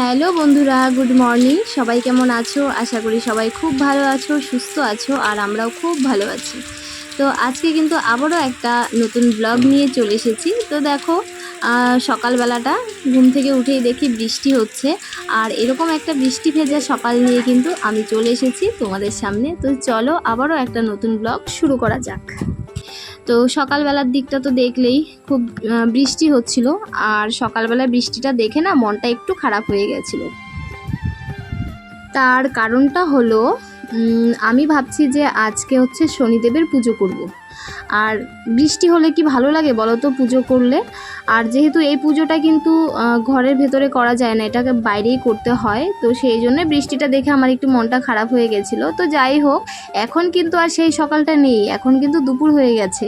Hello বন্ধুরা, good morning. সবাই কেমন আছো? আশা করি সবাই খুব ভালো আছো, সুস্থ আছো, আর আমরাও খুব ভালো আছি। তো আজকে কিন্তু আবারও একটা নতুন ব্লগ নিয়ে চলে এসেছি। তো দেখো সকালবেলাটা ঘুম থেকে উঠেই দেখি বৃষ্টি হচ্ছে। আর এরকম একটা বৃষ্টি ভেজা সকাল নিয়ে কিন্তু আমি চলে এসেছি তোমাদের সামনে। তো চলো আবারও একটা নতুন ব্লগ শুরু করা যাক। তো সকালবেলার দিকটা তো দেখলেই খুব বৃষ্টি হচ্ছিল, আর সকালবেলা বৃষ্টিটা দেখে না মনটা একটু খারাপ হয়ে গেছিল তার কারণটা হলো আমি ভাবছি যে আজকে হচ্ছে শনিদেবের পুজো করব। আর বৃষ্টি হলে কি ভালো লাগে বলো তো পুজো করলে? আর যেহেতু এই পুজোটা কিন্তু ঘরের ভেতরে করা যায় না, এটাকে বাইরেই করতে হয়। তো সেই জন্য বৃষ্টিটা দেখে আমার একটু মনটা খারাপ হয়ে গেছিল। তো যাই হোক, এখন কিন্তু আর সেই সকালটা নেই, এখন কিন্তু দুপুর হয়ে গেছে।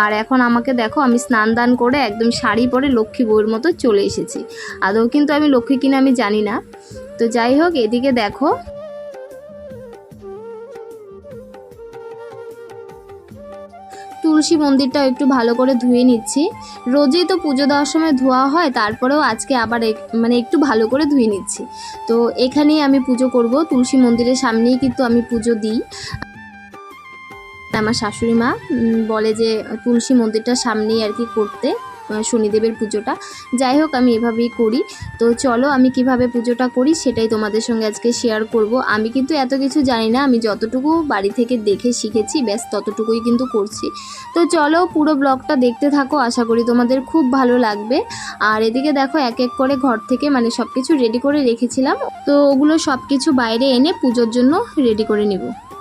আর এখন আমাকে দেখো, আমি স্নান দান করে একদম শাড়ি পরে লক্ষ্মী বউয়ের মতো চলে এসেছি। আদৌ কিন্তু আমি লক্ষ্মী কিনা আমি জানি না। তো যাই হোক, এদিকে দেখো। তুলসী মন্দিরটা একটু ভালো করে ধুয়ে নিচ্ছি। রোজই তো পুজো দেওয়ার সময় ধোয়া হয়, তারপরেও আজকে আবার মানে একটু ভালো করে ধুয়ে নিচ্ছি। তো এখানেই আমি পুজো করব, তুলসী মন্দিরের সামনেই কিন্তু আমি পুজো দিই। আমার শাশুড়ি মা বলে যে তুলসী মন্দিরটার সামনেই আর কি করতে। শনিদেবের পুজোটা। যাই হোক, আমি এভাবেই করি। তো চলো, আমি কীভাবে পুজোটা করি সেটাই তোমাদের সঙ্গে আজকে শেয়ার করব। আমি কিন্তু এত কিছু জানি না, আমি যতটুকু বাড়ি থেকে দেখে শিখেছি, ব্যাস ততটুকুই কিন্তু করছি। তো চলো, পুরো ব্লগটা দেখতে থাকো, আশা করি তোমাদের খুব ভালো লাগবে। আর এদিকে দেখো, এক এক করে ঘর থেকে মানে সব কিছু রেডি করে রেখেছিলাম। তো ওগুলো সব কিছু বাইরে এনে পুজোর জন্য রেডি করে নেব।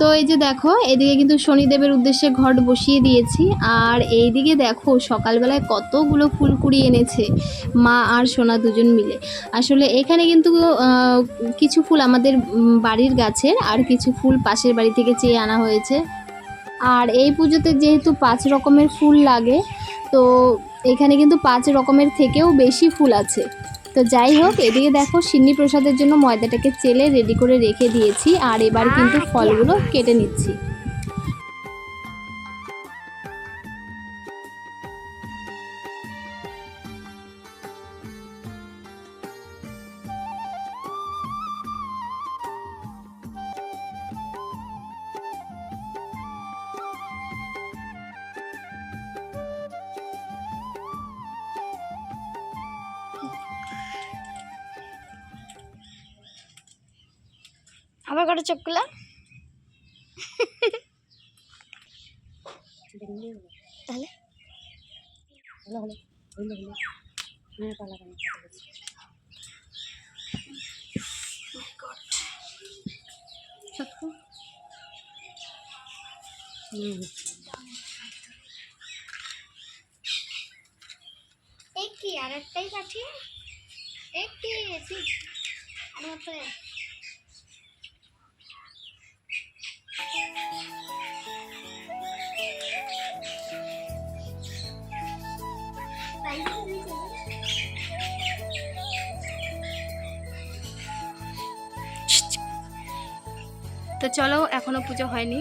তো এই যে দেখো, এদিকে কিন্তু শনিদেবের উদ্দেশ্যে ঘট বসিয়ে দিয়েছি। আর এইদিকে দেখো, সকালবেলায় কতগুলো ফুল কুড়িয়ে এনেছে মা আর সোনা দুজন মিলে। আসলে এখানে কিন্তু কিছু ফুল আমাদের বাড়ির গাছের আর কিছু ফুল পাশের বাড়ি থেকে চেয়ে আনা হয়েছে। আর এই পুজোতে যেহেতু পাঁচ রকমের ফুল লাগে, তো এখানে কিন্তু পাঁচ রকমের থেকেও বেশি ফুল আছে। তো যাই হোক এদিকে দেখো সিন্নি প্রসাদের জন্য ময়দাটাকে চেলে রেডি করে রেখে দিয়েছি আর এবার কিন্তু ফলগুলো কেটে নিচ্ছি। আবার কটা চোখগুলা তাহলে? একটি আর একটাই কাঠি একটি আমার তো চলো এখনও পুজো হয়নি।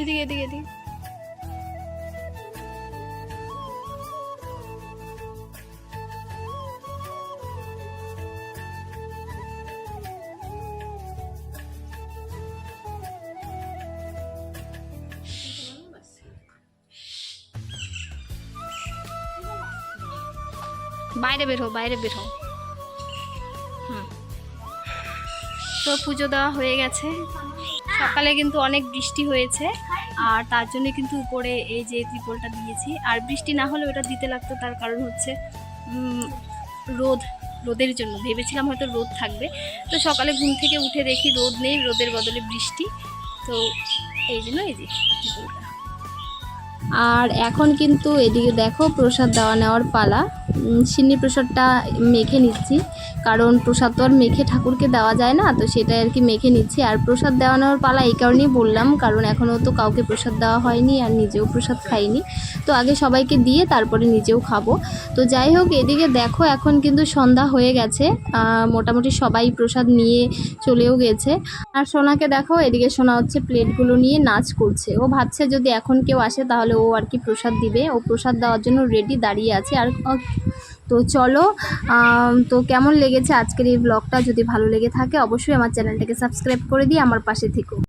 এদিকে এদিকে এদিকে। বাইরে বের হো বাইরে বের হো হুম। তো পুজো দেওয়া হয়ে গেছে। সকালে কিন্তু অনেক বৃষ্টি হয়েছে, আর তার জন্য কিন্তু উপরে এই যে ত্রিপলটা দিয়েছি। আর বৃষ্টি না হলে ওটা দিতে লাগতো, তার কারণ হচ্ছে রোদ, রোদের জন্য। ভেবেছিলাম হয়তো রোদ থাকবে। তো সকালে ঘুম থেকে উঠে দেখি রোদ নেই, রোদের বদলে বৃষ্টি। তো এই জন্য এই যে। আর এখন কিন্তু এদিকে দেখো প্রসাদ দেওয়া নেওয়ার পালা। সিন্নি প্রসাদটা মেখে নিচ্ছি। কারণ প্রসাদ তো আর মেখে ঠাকুরকে দেওয়া যায় না, তো সেটাই আর কি মেখে নিচ্ছি। আর প্রসাদ দেওয়ানোর পালা এই কারণেই বললাম, কারণ এখনও তো কাউকে প্রসাদ দেওয়া হয়নি আর নিজেও প্রসাদ খাইনি। তো আগে সবাইকে দিয়ে তারপরে নিজেও খাব। তো যাই হোক, এদিকে দেখো এখন কিন্তু সন্ধ্যা হয়ে গেছে। মোটামুটি সবাই প্রসাদ নিয়ে চলেও গেছে। আর সোনাকে দেখো, এদিকে সোনা হচ্ছে প্লেটগুলো নিয়ে নাচ করছে। ও ভাবছে যদি এখন কেউ আসে তাহলে ও আর কি প্রসাদ দিবে। ও প্রসাদ দেওয়ার জন্য রেডি দাঁড়িয়ে আছে। আর তো চলো তো কেমন লেগেছে আজকের এই ব্লগটা যদি ভালো লেগে থাকে, অবশ্যই আমার চ্যানেলটাকে সাবস্ক্রাইব করে দিয়ে আমার পাশে থেকো।